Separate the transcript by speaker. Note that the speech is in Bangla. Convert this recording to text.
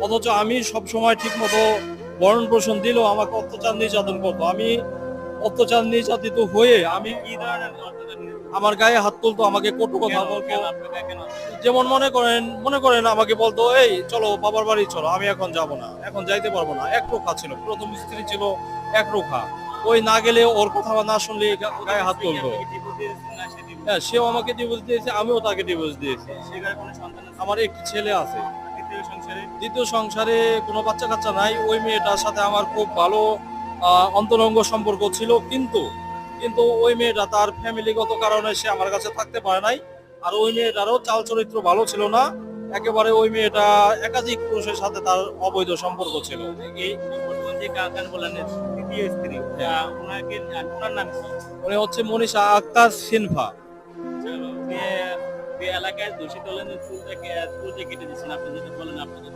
Speaker 1: অথচ আমি সব সময় ঠিক মতো বরণ পোষণ দিলেও আমাকে অত্যাচার নির্যাতন করতো আমি অত্যাচার নির্যাতিত হয়ে আমি? আমার গায়ে হাত তুলতো আমাকে কটু কথা বলতো? যেমন মনে করেন মনে করেন আমাকে বলতো এই চলো বাবার বাড়ি চলো আমি এখন যাব না এখন যাইতে পারব না এক রোখা ছিল প্রথম স্ত্রী ছিল এক রোখা ওই না গেলে ওর কথা না শুনলে গায়ে হাত তুলতো? হ্যাঁ সেও আমাকে ডিভোর্স দিয়েছে আমিও তাকে ডিভোর্স দিয়েছি? আমার একটি ছেলে আছে
Speaker 2: দ্বিতীয় সংসারে?
Speaker 1: দ্বিতীয় সংসারে কোনো বাচ্চা কাচ্চা নাই ওই মেয়েটার সাথে আমার খুব ভালো অন্তরঙ্গ সম্পর্ক ছিল। কিন্তু কিন্তু ওই মেয়েটা তার ফ্যামিলিগত কারণে সে আমার কাছে থাকতে পারে নাই। আর ওই মেয়েটারও চাল চরিত্র ভালো ছিল না। একেবারে ওই মেয়েটা একাধিক পুরুষের সাথে তার অবৈধ সম্পর্ক ছিল। উনি হচ্ছে মনীষা আক্তার সিনফা
Speaker 2: এলাকায় দূষিত হলেন চুলটাকে চুলটা কেটে দিচ্ছেন আপনি যেটা বলেন আপনাদের